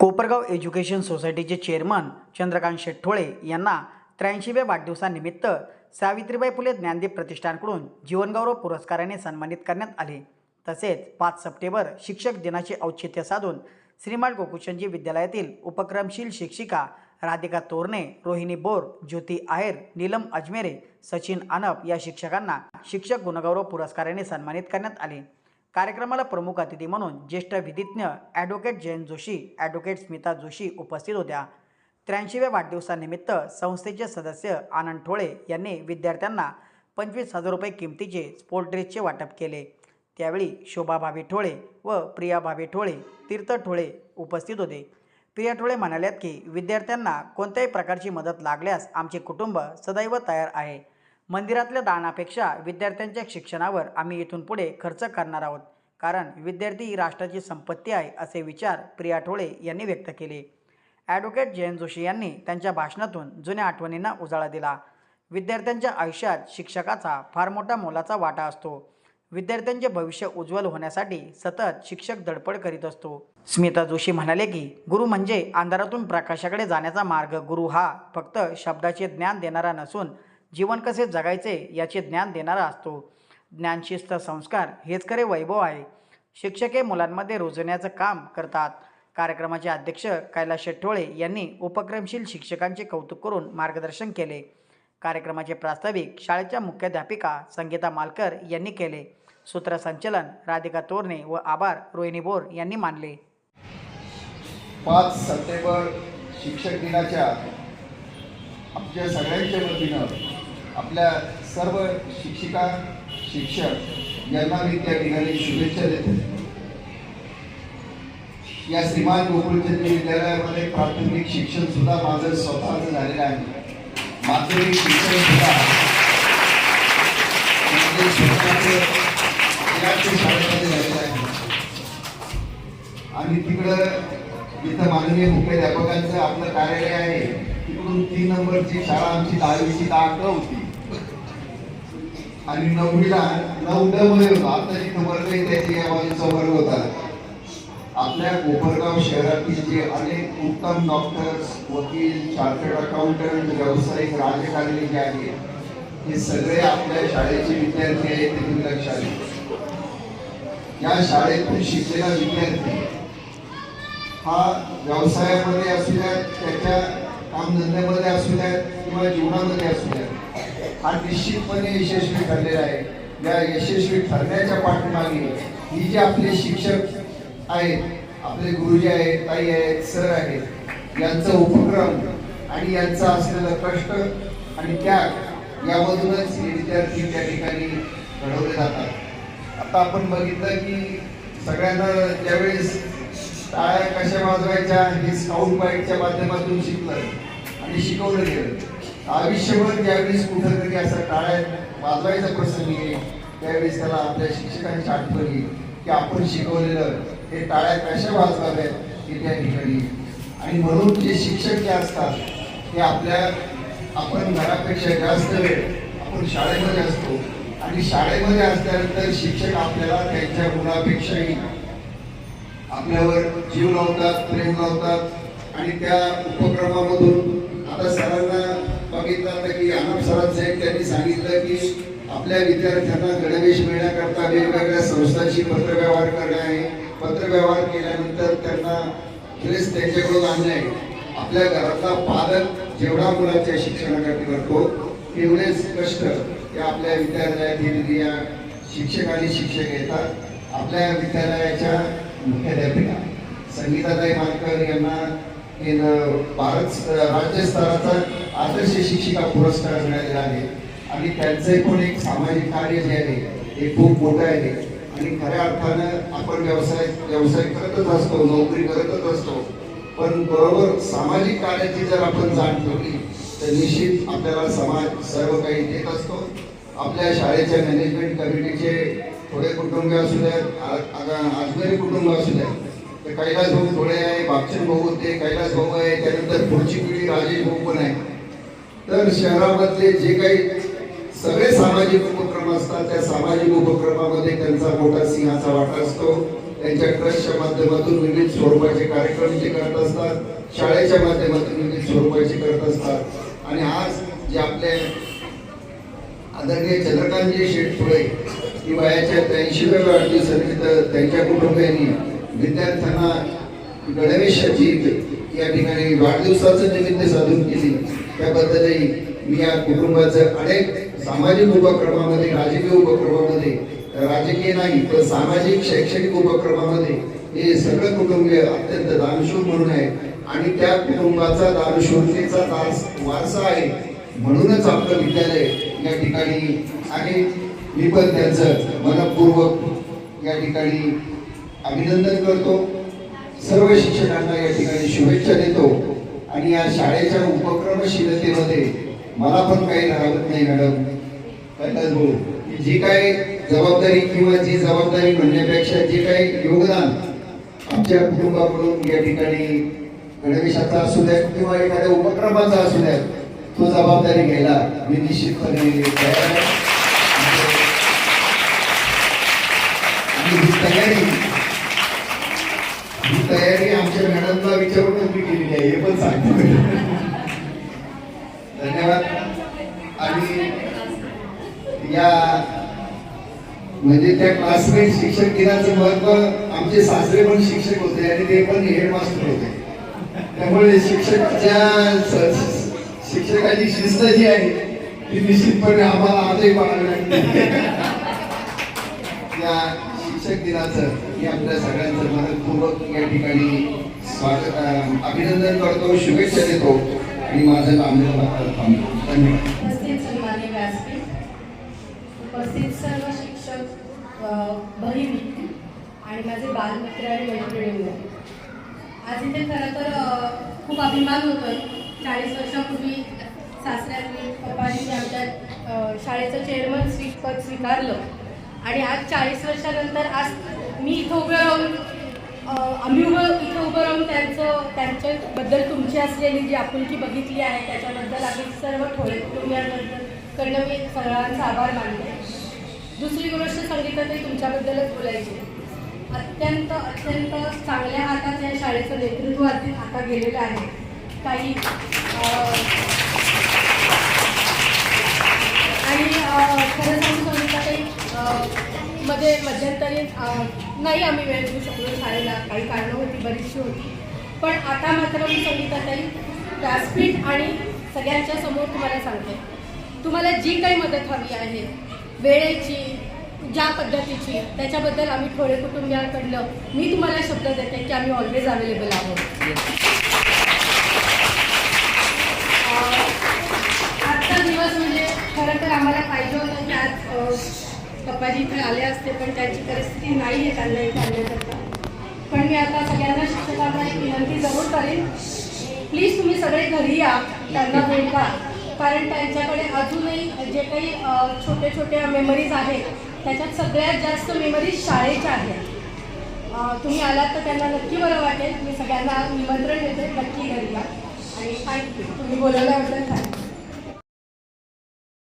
Kopargaon education सोसायटीचे chairman Chandrakant Shettole यांना त्र्याऐंशीव्या वाढदिवसानिमित्त सावित्रीबाई फुले ज्ञानदीप प्रतिष्ठानकडून जीवनगौरव पुरस्काराने सन्मानित करण्यात आले. तसेच पाच सप्टेंबर शिक्षक दिनाचे औचित्य साधून श्रीमाल गोकुशनजी विद्यालयातील उपक्रमशील शिक्षिका राधिका तोरणे रोहिणी बोर ज्योती आहेर नीलम अजमेरे सचिन आनप या शिक्षकांना शिक्षक गुणगौरव पुरस्काराने सन्मानित करण्यात आले. कार्यक्रमाला प्रमुख अतिथी म्हणून ज्येष्ठ विधिज्ञ ॲडव्होकेट जयंत जोशी ॲडव्होकेट स्मिता जोशी उपस्थित होत्या. त्र्याऐंशीव्या वाढदिवसानिमित्त संस्थेचे सदस्य आनंद ठोळे यांनी विद्यार्थ्यांना पंचवीस हजार रुपये किमतीचे स्पोर्ट ड्रेसचे वाटप केले. त्यावेळी शोभा भावे ठोळे व प्रिया भावे ठोळे तीर्थ ठोळे उपस्थित होते. प्रिया ठोळे म्हणाल्यात की विद्यार्थ्यांना कोणत्याही प्रकारची मदत लागल्यास आमचे कुटुंब सदैव तयार आहे. मंदिरातल्या दानापेक्षा विद्यार्थ्यांच्या शिक्षणावर आम्ही इथून पुढे खर्च करणार आहोत. कारण विद्यार्थी ही राष्ट्राची संपत्ती आहे असे विचार प्रिया ठोळे यांनी व्यक्त केले. ॲडव्होकेट जयंत जोशी यांनी त्यांच्या भाषणातून जुन्या आठवणींना उजाळा दिला. विद्यार्थ्यांच्या आयुष्यात शिक्षकाचा फार मोठा मोलाचा वाटा असतो. विद्यार्थ्यांचे भविष्य उज्ज्वल होण्यासाठी सतत शिक्षक धडपड करीत असतो. स्मिता जोशी म्हणाले की गुरु म्हणजे अंधारातून प्रकाशाकडे जाण्याचा मार्ग. गुरु हा फक्त शब्दाचे ज्ञान देणारा नसून जीवन कसे जगायचे याचे ज्ञान देणारा असतो. ज्ञानशिस्त संस्कार हेच खरे वैभव आहे. शिक्षक हे मुलांमध्ये रुजवण्याचं काम करतात. कार्यक्रमाचे अध्यक्ष कैलास शेट्टोळे यांनी उपक्रमशील शिक्षकांचे कौतुक करून मार्गदर्शन केले. कार्यक्रमाचे प्रास्ताविक शाळेच्या मुख्याध्यापिका संगीता मालकर यांनी केले. सूत्रसंचलन राधिका तोरणे व आभार रोहिणी बोर यांनी मानले. पाच सप्टेंबर शिक्षक दिनाच्या आमच्या सगळ्यांच्या वतीनं आपल्या सर्व शिक्षिका शिक्षक यांना मी त्या ठिकाणी शुभेच्छा देतो या श्रीमान गोकुळचंदी विद्यालयामध्ये प्राथमिक शिक्षण सुद्धा माझं स्वतःच झालेलं आहे. माध्यमिक शिक्षण सुद्धा शाळेमध्ये झालेलं आहे. आणि तिकडं जिथं माननीय मुख्याध्यापकांचं आपलं कार्यालय आहे. तिकडून तीन नंबरची शाळा आमची दहावीची दहा अकरा होती. आणि नववीला नऊ ड मध्ये होता आता जिथं वर्ग आहे त्याची या बाजूचा वर्ग होता आपल्या कोपरगाव शहरातील जे अनेक उत्तम डॉक्टर्स वकील चार्टर्ड अकाउंटंट व्यावसायिक राजकारणी जे आहेत हे सगळे आपल्या शाळेचे विद्यार्थी आहेत ते तुम्ही लक्षात घ्या. या शाळेतून शिकलेला विद्यार्थी हा व्यवसायामध्ये असू द्यात त्याच्या कामधंद्यामध्ये असू द्यात किंवा जीवनामध्ये असू द्यात हा निश्चितपणे यशस्वी ठरलेला आहे. या यशस्वी ठरण्याच्या पाठीमागे ही जे आपले शिक्षक आहेत आपले गुरुजी आहेत ताई आहेत सर आहेत यांचा उपक्रम आणि यांचा असलेलं कष्ट आणि त्याग यामधूनच हे विद्यार्थी त्या ठिकाणी घडवले जातात. आता आपण बघितलं की सगळ्यांना ज्यावेळेस टाळ्या कशा वाजवायच्या हे स्काउट बाईटच्या माध्यमातून शिकलं आणि शिकवलं गेलं. आयुष्यभर ज्यावेळेस कुठंतरी असा असं टाळ्या वाजवायचा प्रसंग येईल त्यावेळेस त्याला आपल्या शिक्षकांची आठवण येईल की आपण शिकवलेलं हे टाळ्या कशा वाजवाव्यात हे त्या ठिकाणी. आणि म्हणून जे शिक्षक जे असतात ते आपल्या आपण घरापेक्षा जास्त वेळ आपण शाळेमध्ये असतो. आणि शाळेमध्ये असल्यानंतर शिक्षक आपल्याला त्यांच्या गुणापेक्षाही आपल्यावर जीव लावतात प्रेम लावतात. आणि त्या उपक्रमामधून आता सरांना बघितलं आता की आनंद सरांचं एक त्यांनी सांगितलं की आपल्या विद्यार्थ्यांना गणवेश मिळण्याकरता वेगवेगळ्या संस्थांशी पत्रव्यवहार करणे आहे. पत्रव्यवहार केल्यानंतर त्यांना ड्रेस त्यांच्याकडून आणणे आहे. आपल्या घरातला पालक जेवढा मुलाच्या शिक्षणासाठी करतो तेवढेच कष्ट या आपल्या विद्यालयातील या शिक्षक आणि शिक्षक येतात. आपल्या विद्यालयाच्या मुख्याध्यापिका संगीताताई मानकर यांना भारत राज्यस्तराचा आदर्श शिक्षिका पुरस्कार मिळालेला आहे आणि त्यांचं पण एक सामाजिक कार्य जे आहे हे खूप मोठं आहे. आणि खऱ्या अर्थानं आपण व्यवसाय व्यवसाय करतच असतो नोकरी करतच असतो. पण बरोबर सामाजिक कार्याची जर आपण जाण ठेवली तर निश्चित आपल्याला समाज सर्व काही देत असतो. आपल्या शाळेच्या मॅनेजमेंट कमिटीचे थोडे कुटुंब असू द्यात आजमेरी कुटुंब असू द्यात. तर कैलास भाऊ थोडे आहे बापचंद भाऊ होते कैलास भाऊ आहे त्यानंतर पुढची पिढी राजेश भाऊ पण आहे. तर शहरामधले जे काही सगळे सामाजिक उपक्रम असतात त्या सामाजिक उपक्रमामध्ये त्यांचा मोठा सिंहाचा वाटा असतो. त्यांच्या ट्रस्टच्या माध्यमातून विविध स्वरूपाचे कार्यक्रम जे करत असतात. शाळेच्या माध्यमातून विविध स्वरूपाचे करत असतात. आणि आज जे आपले आदरणीय चंद्रकांतजी शेटपुळे ही वयाच्या त्र्याऐंशीव्या वाढदिवसानिमित्त त्यांच्या कुटुंबियांनी विद्यार्थ्यांना गणवेशाची या ठिकाणी वाढदिवसाचं निमित्त साधून केली. त्याबद्दलही मी या कुटुंबाचं अनेक सामाजिक उपक्रमामध्ये राजकीय उपक्रमामध्ये राजकीय नाही तर सामाजिक शैक्षणिक उपक्रमामध्ये हे सगळं कुटुंबीय अत्यंत दानशूर म्हणून आहे. आणि त्या कुटुंबाचा दानशूरतेचा दास वारसा आहे म्हणूनच आपलं विद्यालय या ठिकाणी आणि मी पण त्यांचं मनपूर्वक या ठिकाणी अभिनंदन करतो. सर्व शिक्षकांना या ठिकाणी शुभेच्छा देतो. आणि या शाळेच्या उपक्रमशीलतेमध्ये मला पण काही राहत नाही मॅडम. कैलास भाऊ जी काही जबाबदारी किंवा जी जबाबदारी म्हणण्यापेक्षा जे काही योगदान आमच्या कुटुंबाकडून या ठिकाणी गणवेशाचा असू द्या किंवा एखाद्या उपक्रमाचा असू द्या तो जबाबदारी घ्यायला मी निश्चितपणे आणि ही तयारी ही तयारी आमच्या मॅडम विचारूनच मी केलेली आहे हे पण सांगतो धन्यवाद. आणि या म्हणजे त्या क्लासमेट शिक्षक दिनाचं महत्त्व आमचे सासरे पण शिक्षक होते आणि ते पण हेडमास्टर होते. त्यामुळे शिक्षकाच्या शिक्षकाची शिस्त जी आहे ती निश्चितपणे आम्हाला आजही पाळावी लागते. या शिक्षक दिनाचं मी आपल्या सगळ्यांचं मनपूर्वक या ठिकाणी अभिनंदन करतो शुभेच्छा देतो आणि माझं काम थांबतो धन्यवाद. उपस्थित सर्व शिक्षक बहिणी आणि माझे बालमित्र आणि मैत्रिणी आज इथे खरं तर खूप अभिमान होतोय. चाळीस वर्षापूर्वी सासऱ्यांनी पप्पांनी आमच्या शाळेचं चेअरमन स्वी पद स्वीकारलं. आणि आज चाळीस वर्षानंतर आज मी इथं उभं राहून आम्ही उभं इथं उभं राहून त्यांचं त्यांच्याबद्दल तुमची असलेली जी आपुलकी बघितली आहे त्याच्याबद्दल आम्ही सर्व थोडे कुटुंबियांबद्दल कडनं मी सगळ्यांचा आभार मानले दुसरी गोष्ट सांगितलं तुमच्याबद्दलच बोलायची. अत्यंत अत्यंत चांगल्या हातात या शाळेचं नेतृत्व आधी आता गेलेलं आहे. काही आणि खरं सांगू सांगितलं काही मध्ये मध्यंतरी नाही आम्ही वेळ घेऊ शकलो शाळेला. काही कारणं होती बरीचशी होती. पण आता मात्र मी संगीताताई व्यासपीठ आणि सगळ्यांच्या समोर तुम्हाला सांगते. तुम्हाला जी काही मदत हवी आहे वेळेची ज्या पद्धतीची त्याच्याबद्दल आम्ही थोडे कुटुंबियांकडलं मी तुम्हाला शब्द देते की आम्ही ऑलवेज अवेलेबल आहोत अं, आजचा दिवस म्हणजे खरं तर आम्हाला पाहिजे होतं की आज अं, पप्पाजी इथं आले असते पण त्यांची परिस्थिती नाही आहे त्यांना इथे आणण्याकरता पण मी आता सगळ्यांना शिक्षकांना एक विनंती जरूर करेन. प्लीज तुम्ही सगळे घरी या त्यांना भेटा कारण त्यांच्याकडे अजूनही जे काही छोटे छोटे मेमरीज आहेत त्याच्यात सगळ्यात जास्त मेमरीज शाळेच्या आहेत. तुम्ही आलात तर त्यांना नक्की बरं वाटेल. मी सगळ्यांना निमंत्रण देते नक्की घरी या. आणि थँक्यू तुम्ही बोलवल्याबद्दल थँक्यू